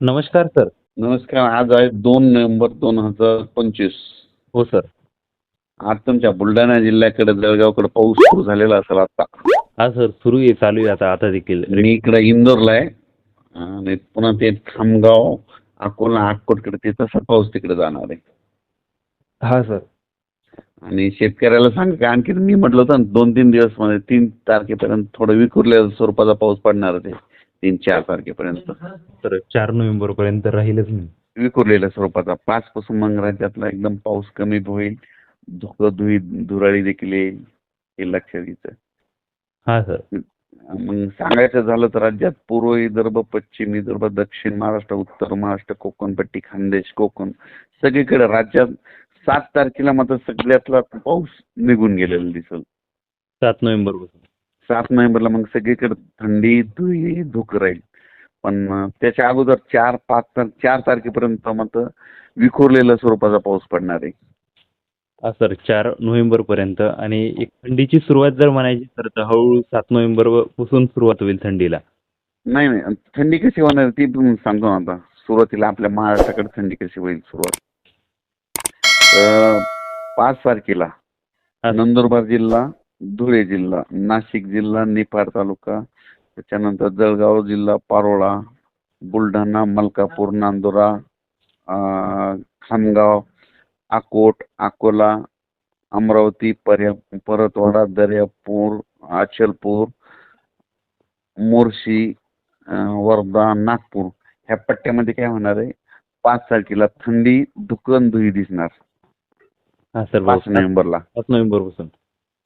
नमस्कार सर. नमस्कार. आज आहे दोन नोव्हेंबर दोन हजार पंचवीस. हो सर. आज तुमच्या बुलढाणा जिल्ह्याकडे जळगावकडे पाऊस सुरू झालेला असेल आता. हा सर. सुरू आहे चालू आहे आता आता देखील. मी इकडे इंदोरला आहे. आणि पुन्हा ते खामगाव अकोला अक्कोटकडे ते तसा पाऊस तिकडे जाणार आहे. हा सर. आणि शेतकऱ्याला सांग का आणखी मी म्हटलं होतं ना दोन तीन दिवसमध्ये तीन तारखेपर्यंत थोडं विखुरल्या स्वरूपाचा पाऊस पडणार आहे. तीन चार तारखेपर्यंत. तर चार नोव्हेंबर पर्यंत राहीलच नाही विखुरलेल्या स्वरूपाचा. पाच पासून मग राज्यातला एकदम पाऊस कमी होईल. धुकं धुई धुराळी देखील येईल हे लक्षात घ्यायचं. हा सर. मग सांगायचं झालं तर राज्यात पूर्व विदर्भ पश्चिम विदर्भ दक्षिण महाराष्ट्र उत्तर महाराष्ट्र कोकणपट्टी खानदेश कोकण सगळीकडे राज्यात सात तारखेला मात्र सगळ्यातला पाऊस निघून गेलेला दिसल. सात नोव्हेंबरपासून सात नोव्हेंबरला मग सगळीकडे थंडी धुई धुक राहील. पण त्याच्या अगोदर चार पाच तार चार तारखेपर्यंत मात्र विखुरलेल्या स्वरूपाचा पाऊस पडणार आहे. हा सर चार नोव्हेंबर पर्यंत आणि एक थंडीची सुरुवात जर म्हणायची तर हळूहळू सात नोव्हेंबरपासून सुरुवात होईल थंडीला. नाही नाही थंडी कशी होणार ती सांगतो ना आता. सुरुवातीला आपल्या महाराष्ट्राकडे थंडी कशी होईल सुरुवात. पाच तारखेला. नंदुरबार जिल्हा धुळे जिल्हा नाशिक जिल्हा निफाड तालुका त्याच्यानंतर जळगाव जिल्हा पारोळा बुलढाणा मलकापूर नांदुरा खामगाव अकोट अकोला अमरावती पर्या परतवाडा दर्यापूर अचलपूर मोर्शी वर्धा नागपूर. ह्या पट्ट्यामध्ये काय होणार आहे? पाच तारखेला थंडी धुकन धुई दिसणार. सर पाच. नोव्हेंबरला. सात नोव्हेंबरपासून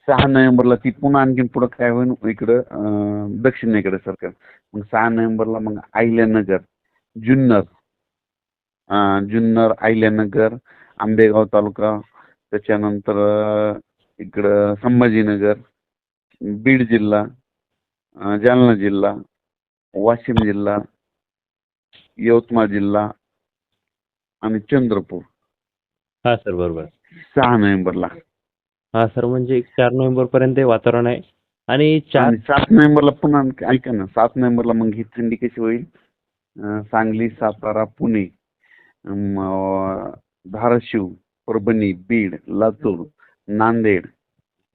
सहा नोव्हेंबरला ती पुन्हा आणखी पुढं काय होईल इकडं दक्षिणेकडे सरकार. मग सहा नोव्हेंबरला मग आहिल्यानगर जुन्नर. जुन्नर आहिल्यानगर आंबेगाव तालुका. त्याच्यानंतर इकडं संभाजीनगर बीड जिल्हा जालना जिल्हा वाशिम जिल्हा यवतमाळ जिल्हा आणि चंद्रपूर. हा सर बरोबर. सहा नोव्हेंबरला. हा सर म्हणजे चार नोव्हेंबर पर्यंत हे वातावरण आहे. आणि चार आणि सात नोव्हेंबरला पुन्हा ऐका ना सात नोव्हेंबरला मग ही थंडी कशी होईल? अं, सांगली सातारा पुणे अं, धाराशिव परभणी बीड लातूर नांदेड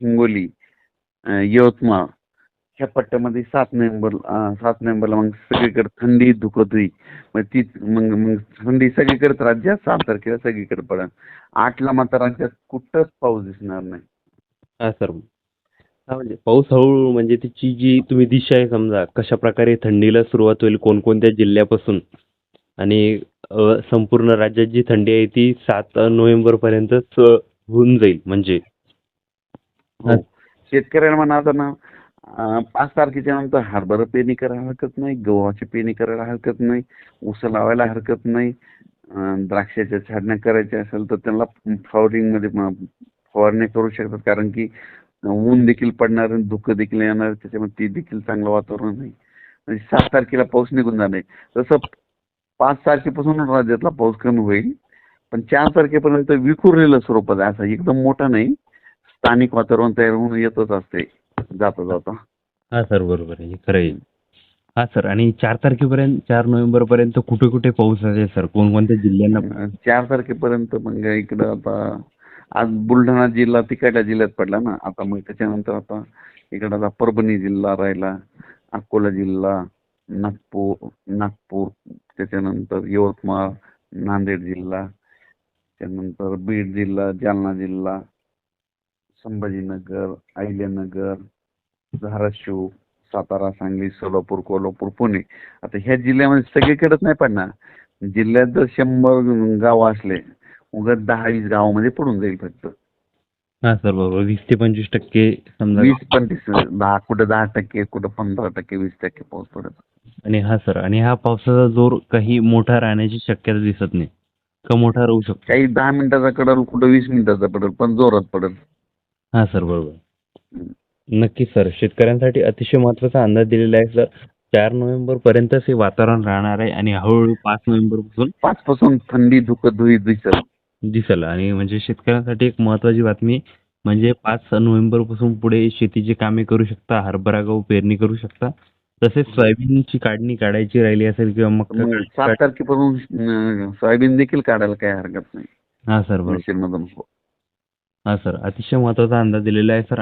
हिंगोली अं, यवतमाळ ह्या पट्ट्यामध्ये सात नोव्हेंबर सात नोव्हेंबरला मग सगळीकडे थंडी धुकत होईल मग ती मग मग थंडी सगळीकडेच राज्यात सात तारखेला सगळीकडे पडेल आठला मात्र राज्यात कुठंच पाऊस दिसणार नाही. हा सर. हा म्हणजे पाऊस हळूहळू म्हणजे त्याची जी तुम्ही दिशा आहे समजा कशा प्रकारे थंडीला सुरुवात होईल कोणकोणत्या जिल्ह्यापासून आणि संपूर्ण राज्यात जी थंडी आहे ती सात नोव्हेंबर पर्यंत होऊन जाईल म्हणजे. हो. शेतकऱ्याला म्हणा आता ना पाच तारखेच्या नंतर हरभरा पेरणी करायला हरकत नाही गव्हाची पेरणी करायला हरकत नाही ऊस लावायला हरकत नाही द्राक्षाच्या छाडण्या करायच्या असेल तर त्यांना फ्लॉवरिंगमध्ये फवारणी करू शकतात कारण की ऊन देखील पडणार आणि धुकं देखील येणार त्याच्यामुळे ती देखील चांगलं वातावरण नाही. म्हणजे सात तारखेला पाऊस निघून जाणार तसं पाच तारखेपासून राज्यातला पाऊस कमी होईल पण चार तारखेपर्यंत विखुरलेलं स्वरूपात असं एकदम मोठा नाही. स्थानिक वातावरण तयार होऊन येतच असते. जाता जाता हा सर बरोबर आहे. हे खरं आहे. हा सर आणि चार तारखेपर्यंत चार नोव्हेंबर पर्यंत कुठे कुठे पाऊस आहे सर? कोणकोणत्या जिल्ह्यांना? चार तारखेपर्यंत मग इकडं आता आज बुलढाणा जिल्हा तिकडल्या जिल्ह्यात पडला ना. आता मग त्याच्यानंतर आता इकडं आता परभणी जिल्हा राहिला अकोला जिल्हा नागपूर नागपूर त्याच्यानंतर यवतमाळ नांदेड जिल्हा त्यानंतर बीड जिल्हा जालना जिल्हा संभाजीनगर अहिल्यानगर धाराशिव सातारा सांगली सोलापूर कोल्हापूर पुणे. आता ह्या जिल्ह्यामध्ये सगळीकडेच नाही पडणार. जिल्ह्यात जर शंभर गाव असले उगाच दहा वीस गावामध्ये पडून जाईल फक्त. हा सर बरोबर. वीस ते पंचवीस टक्के समजा वीस पंचवीस दहा कुठं दहा टक्के कुठं पंधरा टक्के वीस टक्के पाऊस पडत. आणि हा सर आणि हा पावसाचा जोर काही मोठा राहण्याची शक्यता दिसत नाही. का मोठा राहू शकतो? काही दहा मिनिटाचा पडेल कुठं वीस मिनिटाचा पडेल पण जोरात पडेल. हा सर बरोबर. नक्कीच सर. शेतकऱ्यांसाठी अतिशय महत्त्वाचा अंदाज दिलेला आहे सर. चार नोव्हेंबर पर्यंतच हे वातावरण राहणार आहे आणि हळूहळू पाच नोव्हेंबरपासून पाच पासून थंडी धुकं धुई दिसल. दिसेल. आणि म्हणजे शेतकऱ्यांसाठी एक महत्त्वाची बातमी म्हणजे पाच नोव्हेंबरपासून पुढे शेतीची कामे करू शकता हरभरा गहू पेरणी करू शकता. तसेच सोयाबीनची काढणी काढायची राहिली असेल किंवा मग सात तारखेपासून सोयाबीन देखील काढायला काही हरकत नाही. हा सर. बरोबर. हा सर. अतिशय महत्त्वाचा अंदाज दिलेला आहे सर.